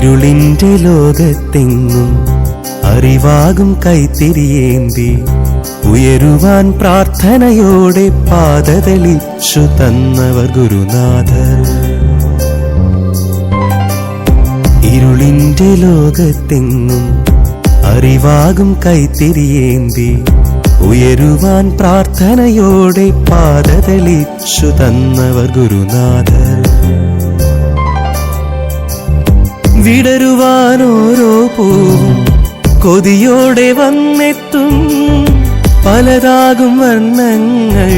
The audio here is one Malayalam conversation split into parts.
ഇരുളിന്റെ ലോകത്തെങ്ങും അറിവാകും കൈത്തിരിയേന്തി. ഉയരുവാൻ പ്രാർത്ഥനയോടെ പാതതെളിച്ചു തന്നവർ ഗുരുനാഥർ. ഇരുളിന്റെ ലോകത്തെങ്ങും അറിവാകും കൈത്തിരിയേന്തി. ഉയരുവാൻ പ്രാർത്ഥനയോടെ പാതതെളിച്ചു തന്നവർ ഗുരുനാഥർ. വിടരുവാൻ ഓരോ പൂവും കൊതിയോടെ വന്നെത്തും. പലതാകും വർണങ്ങൾ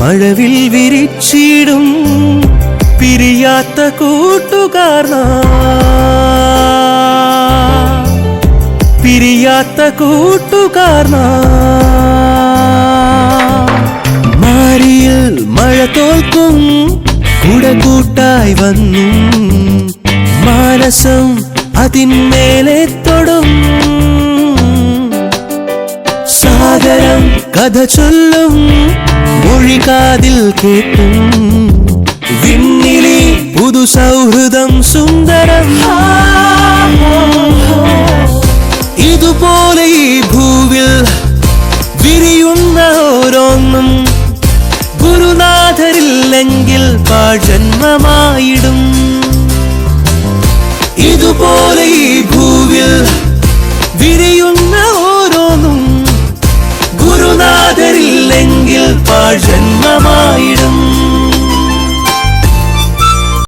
മഴവിൽ വിരിച്ചിടും. പിരിയാത്ത കൂട്ടുകാർ. പിരിയാത്ത കൂട്ടുകാർ മഴ തോൽക്കും. കൂടെ കൂട്ടായി വന്നു. മാനസം അതിന്മേലെ തൊടും. സാഗരം കഥ ചൊല്ലും മൊഴികാതിൽ കേട്ടും. വിണ്ണിലെ പുതു സൗഹൃദം സുന്ദരം. ഇതുപോലെ ഈ ഭൂവിൽ വിരിയുന്ന ഓരോന്നും ഗുരുനാഥരില്ലെങ്കിൽ പാഴ്ജന്മമായിടും ഇതുപോലെ ഈ ഭൂവിൽ വിരിയുന്ന ഓരോന്നും ഗുരുനാഥരില്ലെങ്കിൽ പാഴ്ജന്മമായി